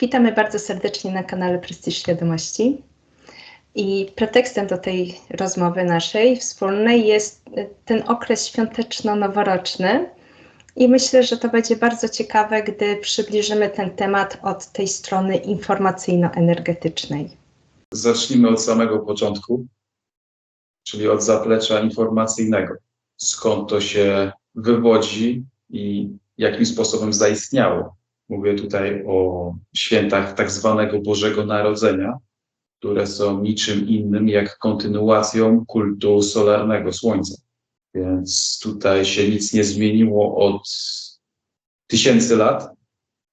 Witamy bardzo serdecznie na kanale Prestiż Świadomości. I pretekstem do tej rozmowy naszej wspólnej jest y, ten okres świąteczno-noworoczny. I myślę, że to będzie bardzo ciekawe, gdy przybliżymy ten temat od tej strony informacyjno-energetycznej. Zacznijmy od samego początku, czyli od zaplecza informacyjnego. Skąd to się wywodzi i jakim sposobem zaistniało. Mówię tutaj o świętach tak zwanego Bożego Narodzenia, które są niczym innym jak kontynuacją kultu solarnego Słońca. Więc tutaj się nic nie zmieniło od tysięcy lat,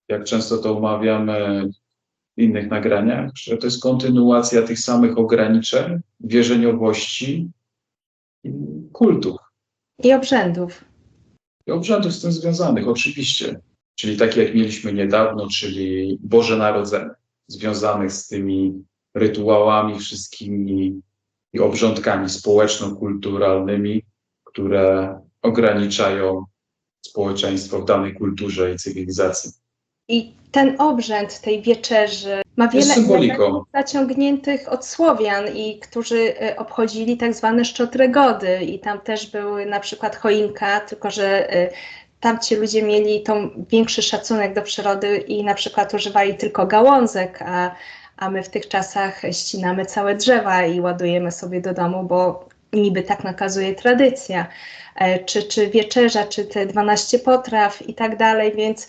jak często to omawiamy w innych nagraniach, że to jest kontynuacja tych samych ograniczeń, wierzeniowości i kultów I obrzędów. i obrzędów z tym związanych, oczywiście. Czyli takie jak mieliśmy niedawno, czyli Boże Narodzenie, związanych z tymi rytuałami wszystkimi i obrządkami społeczno-kulturalnymi, które ograniczają społeczeństwo w danej kulturze i cywilizacji. I ten obrzęd tej wieczerzy ma wiele elementów zaciągniętych od Słowian i którzy y, obchodzili tak zwane szczotry gody. I tam też były na przykład choinka, tylko że y, tamci ludzie mieli tą większy szacunek do przyrody i na przykład używali tylko gałązek, a, a my w tych czasach ścinamy całe drzewa i ładujemy sobie do domu, bo niby tak nakazuje tradycja, E, czy, czy wieczerza, czy te 12 potraw i tak dalej, więc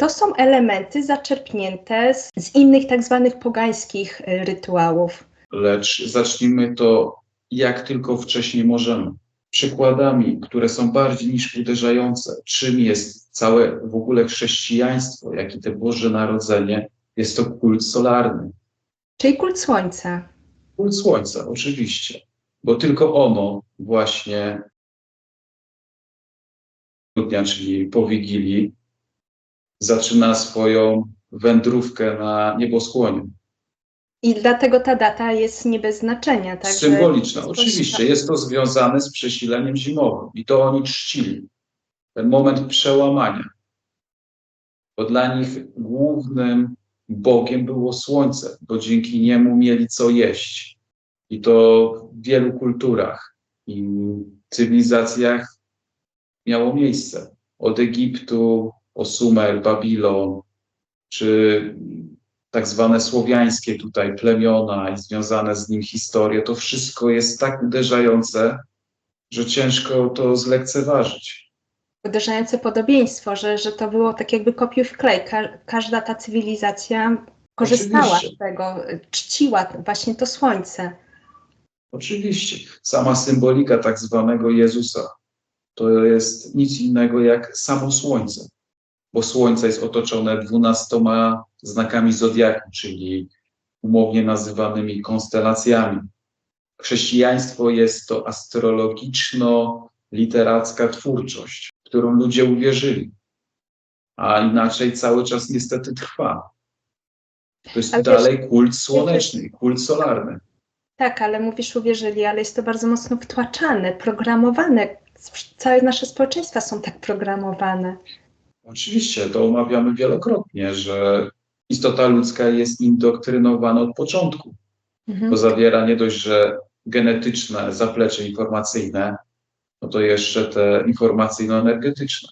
to są elementy zaczerpnięte z, z innych tak zwanych pogańskich y, rytuałów. lecz zacznijmy to jak tylko wcześniej możemy. Przykładami, które są bardziej niż uderzające, czym jest całe w ogóle chrześcijaństwo, jak i te Boże Narodzenie, jest to kult solarny. Czyli kult słońca. Kult Słońca, oczywiście, bo tylko ono właśnie grudnia, czyli po Wigilii, zaczyna swoją wędrówkę na nieboskłonie. I dlatego ta data jest nie bez znaczenia. Także Symboliczna, oczywiście. Jest to związane z przesileniem zimowym i to oni czcili. Ten moment przełamania. Bo dla nich głównym Bogiem było słońce, bo dzięki niemu mieli co jeść. I to w wielu kulturach i cywilizacjach miało miejsce. Od Egiptu, po Sumer, Babilon, czy tak zwane słowiańskie tutaj plemiona i związane z nim historie, to wszystko jest tak uderzające, że ciężko to zlekceważyć. Uderzające podobieństwo, że, że to było tak jakby kopiuj w klej. Ka każda ta cywilizacja korzystała Oczywiście. z tego, czciła właśnie to słońce. Oczywiście, sama symbolika tak zwanego Jezusa to jest nic innego jak samo słońce, bo słońce jest otoczone dwunastoma znakami zodiaku, czyli umownie nazywanymi konstelacjami. Chrześcijaństwo jest to astrologiczno-literacka twórczość, w którą ludzie uwierzyli, a inaczej cały czas niestety trwa. To jest Ale dalej kult słoneczny, kult solarny. Tak, ale mówisz uwierzyli, ale jest to bardzo mocno wtłaczane, programowane. Całe nasze społeczeństwa są tak programowane. Oczywiście, to omawiamy wielokrotnie, że istota ludzka jest indoktrynowana od początku. Mhm. To zawiera nie dość, że genetyczne zaplecze informacyjne, no to jeszcze te informacyjno-energetyczne.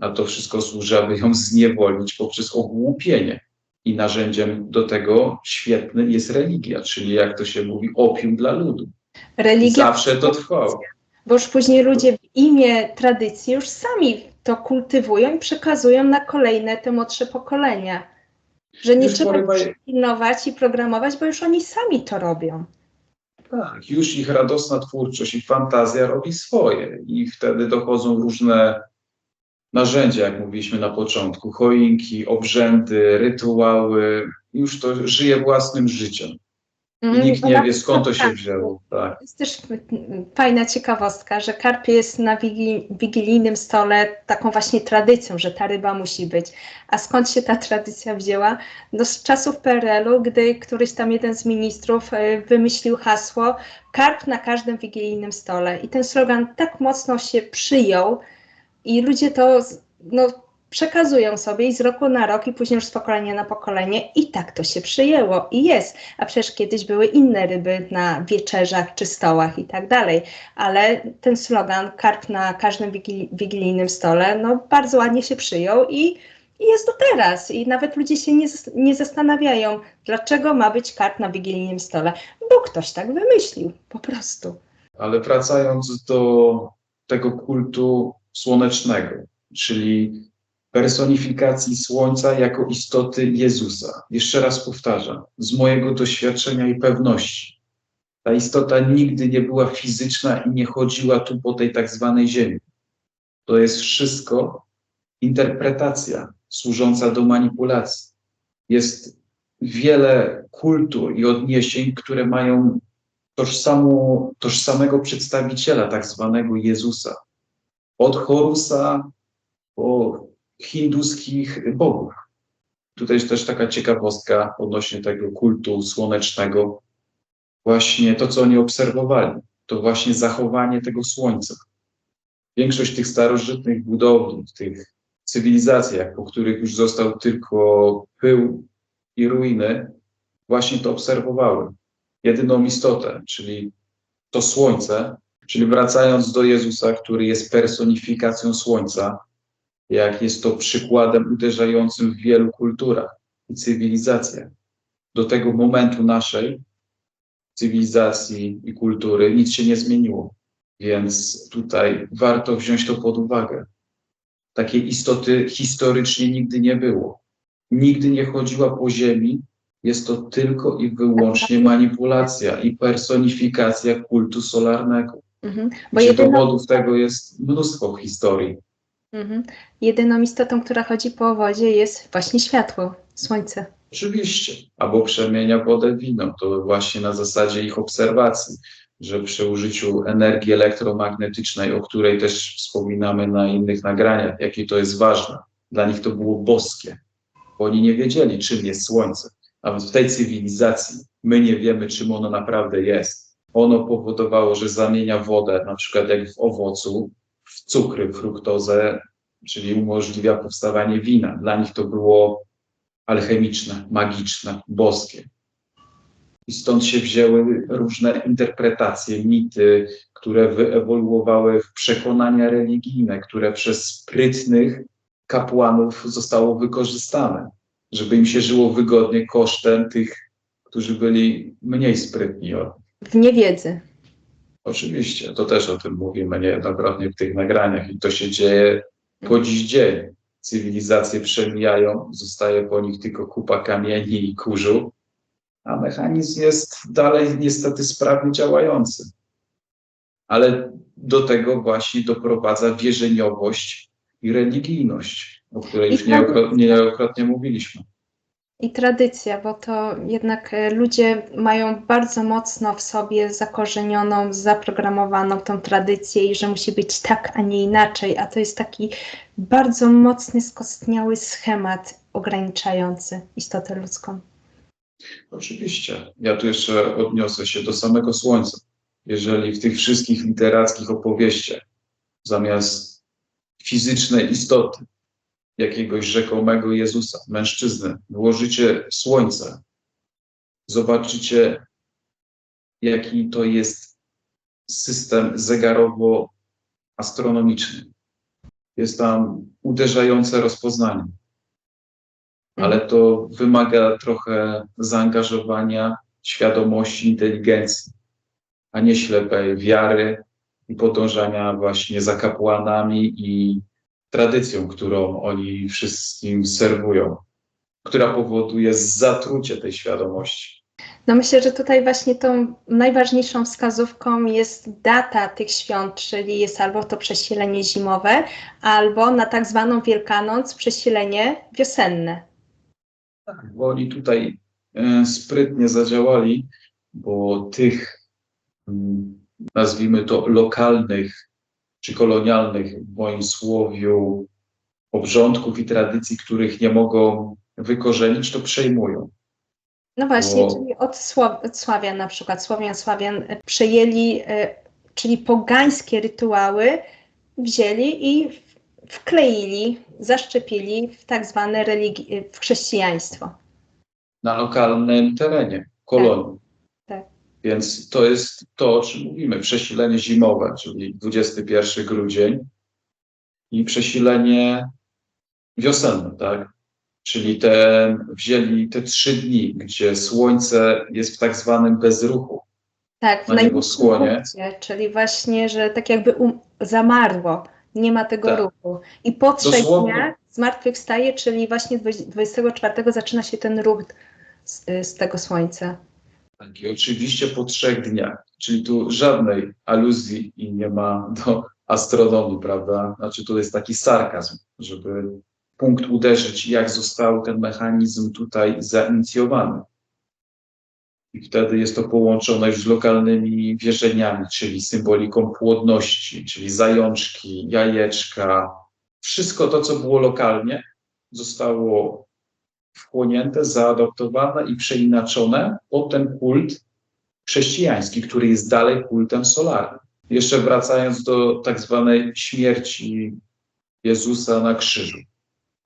A to wszystko służy, aby ją zniewolić poprzez ogłupienie. I narzędziem do tego świetny jest religia, czyli jak to się mówi, opium dla ludu. Religia Zawsze to trwało. Bo już później ludzie w imię tradycji już sami to kultywują i przekazują na kolejne te młodsze pokolenia. Że nie Już trzeba porywa- pilnować i programować, bo już oni sami to robią. Tak, już ich radosna twórczość i fantazja robi swoje i wtedy dochodzą różne narzędzia, jak mówiliśmy na początku, choinki, obrzędy, rytuały, już to żyje własnym życiem. I Mm, nikt nie wie skąd to się tak. wzięło. Tak. To jest też fajna ciekawostka, że karp jest na wigi- wigilijnym stole taką właśnie tradycją, że ta ryba musi być. A skąd się ta tradycja wzięła? No z czasów PRL-u, gdy któryś tam jeden z ministrów y, wymyślił hasło karp na każdym wigilijnym stole. I ten slogan tak mocno się przyjął, I ludzie to no, przekazują sobie i z roku na rok, i później już z pokolenia na pokolenie, i tak to się przyjęło i jest. A przecież kiedyś były inne ryby na wieczerzach czy stołach i tak dalej. Ale ten slogan karp na każdym wigili- wigilijnym stole, no bardzo ładnie się przyjął i, i jest do teraz. I nawet ludzie się nie, nie zastanawiają, dlaczego ma być karp na wigilijnym stole, bo ktoś tak wymyślił, po prostu. Ale wracając do tego kultu słonecznego, czyli personifikacji słońca jako istoty Jezusa. Jeszcze raz powtarzam, z mojego doświadczenia i pewności. Ta istota nigdy nie była fizyczna i nie chodziła tu po tej tak zwanej ziemi. To jest wszystko interpretacja służąca do manipulacji. Jest wiele kultur i odniesień, które mają tożsamą, tożsamego przedstawiciela, tak zwanego Jezusa. Od Horusa po hinduskich bogów. Tutaj jest też taka ciekawostka odnośnie tego kultu słonecznego. Właśnie to, co oni obserwowali, to właśnie zachowanie tego słońca. Większość tych starożytnych budowli, tych cywilizacjach, po których już został tylko pył i ruiny, właśnie to obserwowały. Jedyną istotę, czyli to słońce, czyli wracając do Jezusa, który jest personifikacją słońca, jak jest to przykładem uderzającym w wielu kulturach i cywilizacjach. Do tego momentu naszej cywilizacji i kultury nic się nie zmieniło. Więc tutaj warto wziąć to pod uwagę. Takiej istoty historycznie nigdy nie było. Nigdy nie chodziła po ziemi. Jest to tylko i wyłącznie manipulacja i personifikacja kultu solarnego. Mhm. Bo jedyną, dowodów tego jest mnóstwo w historii. Mhm. jedyną istotą, która chodzi po wodzie jest właśnie światło, słońce. Oczywiście. Albo przemienia wodę w wino. To właśnie na zasadzie ich obserwacji, że przy użyciu energii elektromagnetycznej, o której też wspominamy na innych nagraniach, jakie to jest ważne, dla nich to było boskie, bo oni nie wiedzieli, czym jest słońce. Nawet w tej cywilizacji my nie wiemy, czym ono naprawdę jest. Ono powodowało, że zamienia wodę, na przykład jak w owocu, w cukry, fruktozę, czyli umożliwia powstawanie wina. Dla nich to było alchemiczne, magiczne, boskie. I stąd się wzięły różne interpretacje, mity, które wyewoluowały w przekonania religijne, które przez sprytnych kapłanów zostało wykorzystane, żeby im się żyło wygodnie kosztem tych, którzy byli mniej sprytni. W niewiedzy. Oczywiście, to też o tym mówimy niejednokrotnie w tych nagraniach i to się dzieje po dziś dzień. Cywilizacje przemijają, zostaje po nich tylko kupa kamieni i kurzu, a mechanizm jest dalej niestety sprawnie działający. Ale do tego właśnie doprowadza wierzeniowość i religijność, o której już niejednokrotnie mówiliśmy. I tradycja, bo to jednak e, ludzie mają bardzo mocno w sobie zakorzenioną, zaprogramowaną tą tradycję i że musi być tak, a nie inaczej, a to jest taki bardzo mocny, skostniały schemat ograniczający istotę ludzką. Oczywiście. Ja tu jeszcze odniosę się do samego Słońca. Jeżeli w tych wszystkich literackich opowieściach zamiast fizycznej istoty, jakiegoś rzekomego Jezusa, mężczyzny, włożycie Słońce, zobaczycie, jaki to jest system zegarowo-astronomiczny. Jest tam uderzające rozpoznanie. Ale to wymaga trochę zaangażowania, świadomości, inteligencji, a nie ślepej wiary i podążania właśnie za kapłanami i tradycją, którą oni wszystkim serwują, która powoduje zatrucie tej świadomości. No myślę, że tutaj właśnie tą najważniejszą wskazówką jest data tych świąt, czyli jest albo to przesilenie zimowe, albo na tak zwaną Wielkanoc przesilenie wiosenne. Bo oni tutaj e, sprytnie zadziałali, bo tych, mm, nazwijmy to, lokalnych czy kolonialnych, w moim słowiu, obrządków i tradycji, których nie mogą wykorzenić, to przejmują. No właśnie, Bo- czyli od, Sław- od Sławian na przykład, Słowian, Sławian e, przejęli, e, czyli pogańskie rytuały wzięli i wkleili, zaszczepili w tak zwane religi- w chrześcijaństwo. na lokalnym terenie, kolonii. Więc to jest to, o czym mówimy, przesilenie zimowe, czyli 21 grudzień i przesilenie wiosenne, tak? Czyli te, wzięli te trzy dni, gdzie słońce jest w tak zwanym bezruchu. Tak, w Na nieboskłonie. punkcie, czyli właśnie, że tak jakby um, zamarło, nie ma tego Tak. ruchu. I po trzech Dosłownie. dniach zmartwychwstaje, czyli właśnie 24 zaczyna się ten ruch z, z tego słońca. Tak, I oczywiście po trzech dniach, czyli tu żadnej aluzji i nie ma do astronomii, prawda? Znaczy tu jest taki sarkazm, żeby punkt uderzyć, jak został ten mechanizm tutaj zainicjowany. I wtedy jest to połączone już z lokalnymi wierzeniami, czyli symboliką płodności, czyli zajączki, jajeczka. Wszystko to, co było lokalnie, zostało wchłonięte, zaadoptowane i przeinaczone pod ten kult chrześcijański, który jest dalej kultem solarnym. Jeszcze wracając do tak zwanej śmierci Jezusa na krzyżu.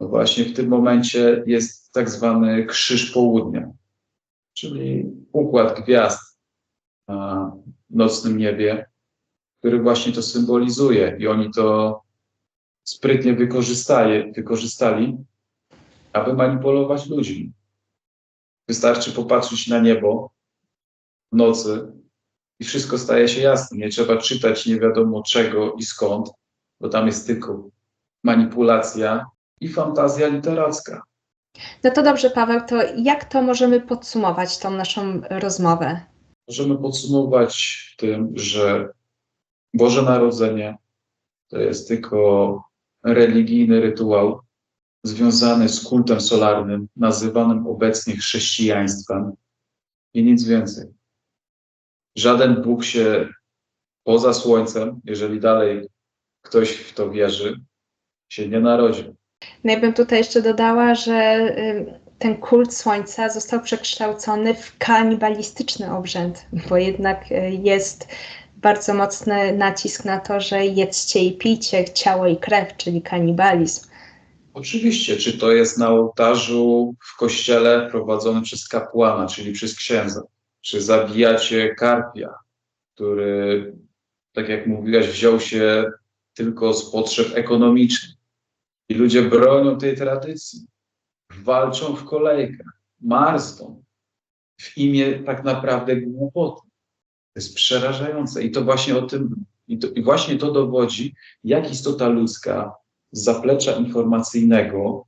No właśnie w tym momencie jest tak zwany krzyż południa, czyli układ gwiazd na nocnym niebie, który właśnie to symbolizuje i oni to sprytnie wykorzystali, aby manipulować ludźmi. Wystarczy popatrzeć na niebo w nocy i wszystko staje się jasne. Nie trzeba czytać nie wiadomo czego i skąd, bo tam jest tylko manipulacja i fantazja literacka. No to dobrze, Paweł, to jak to możemy podsumować tą naszą rozmowę? Możemy podsumować tym, że Boże Narodzenie to jest tylko religijny rytuał związany z kultem solarnym, nazywanym obecnie chrześcijaństwem i nic więcej. Żaden Bóg się poza Słońcem, jeżeli dalej ktoś w to wierzy, się nie narodził. No ja bym tutaj jeszcze dodała, że ten kult słońca został przekształcony w kanibalistyczny obrzęd, bo jednak y, jest bardzo mocny nacisk na to, że jedzcie i pijcie ciało i krew, czyli kanibalizm. Oczywiście, czy to jest na ołtarzu w kościele prowadzonym przez kapłana, czyli przez księdza, czy zabijacie karpia, który, tak jak mówiłaś, wziął się tylko z potrzeb ekonomicznych. I ludzie bronią tej tradycji, walczą w kolejkach, marzną w imię tak naprawdę głupoty. To jest przerażające i to właśnie o tym, i, to, i właśnie to dowodzi, jak istota ludzka zaplecza informacyjnego,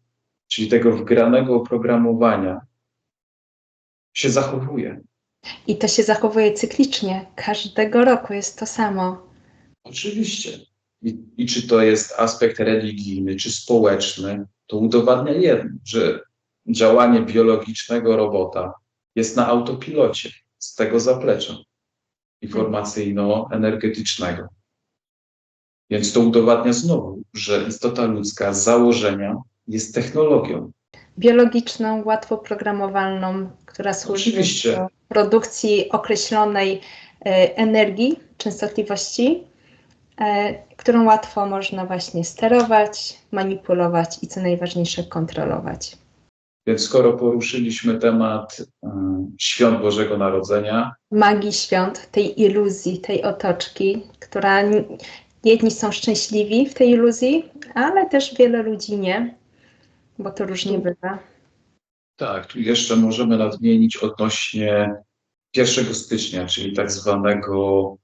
czyli tego wgranego oprogramowania, się zachowuje. I to się zachowuje cyklicznie. Każdego roku jest to samo. Oczywiście. I, I czy to jest aspekt religijny, czy społeczny, to udowadnia jedno, że działanie biologicznego robota jest na autopilocie z tego zaplecza informacyjno-energetycznego. Więc to udowadnia znowu, że istota ludzka z założenia jest technologią. Biologiczną, łatwo programowalną, która służy Oczywiście. do produkcji określonej e, energii, częstotliwości, e, którą łatwo można właśnie sterować, manipulować i co najważniejsze kontrolować. Więc skoro poruszyliśmy temat y, świąt Bożego Narodzenia, Magii świąt, tej iluzji, tej otoczki, która jedni są szczęśliwi w tej iluzji, ale też wiele ludzi nie, bo to różnie bywa. tak, tu jeszcze możemy nadmienić odnośnie 1 stycznia, czyli tak zwanego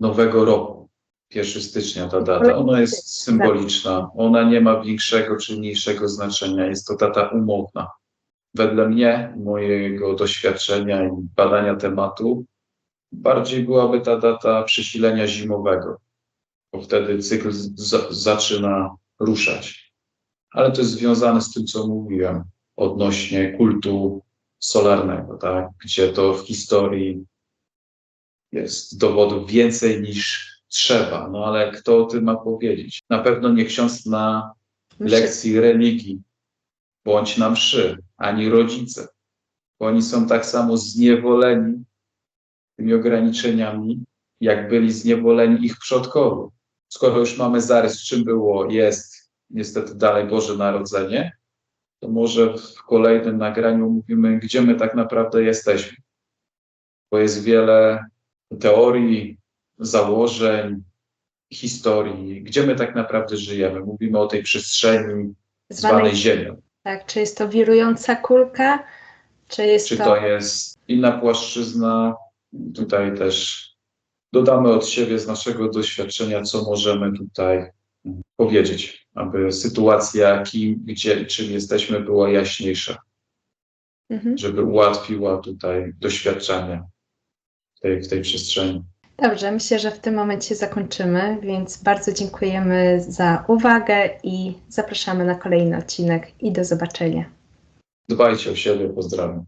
Nowego Roku. 1 stycznia ta data, ona jest symboliczna, ona nie ma większego czy mniejszego znaczenia, jest to data umowna. Wedle mnie, mojego doświadczenia i badania tematu, bardziej byłaby ta data przesilenia zimowego, bo wtedy cykl za- zaczyna ruszać. Ale to jest związane z tym, co mówiłem odnośnie kultu solarnego, tak? gdzie to w historii jest dowodów więcej niż trzeba. No ale kto o tym ma powiedzieć? Na pewno nie ksiądz na lekcji religii, bądź na mszy, ani rodzice. Bo oni są tak samo zniewoleni tymi ograniczeniami, jak byli zniewoleni ich przodkowie. Skoro już mamy zarys, czym było, jest niestety dalej Boże Narodzenie, to może w kolejnym nagraniu mówimy, gdzie my tak naprawdę jesteśmy. Bo jest wiele teorii, założeń, historii, gdzie my tak naprawdę żyjemy. Mówimy o tej przestrzeni zwanej Ziemią. Tak, czy jest to wirująca kulka, czy jest Czy to... to jest inna płaszczyzna? Tutaj też dodamy od siebie z naszego doświadczenia, co możemy tutaj powiedzieć, aby sytuacja, kim, gdzie, czym jesteśmy, była jaśniejsza, Mhm. żeby ułatwiła tutaj doświadczenie w tej, w tej przestrzeni. Dobrze, myślę, że w tym momencie zakończymy, więc bardzo dziękujemy za uwagę i zapraszamy na kolejny odcinek i do zobaczenia. Dbajcie o siebie, pozdrawiam.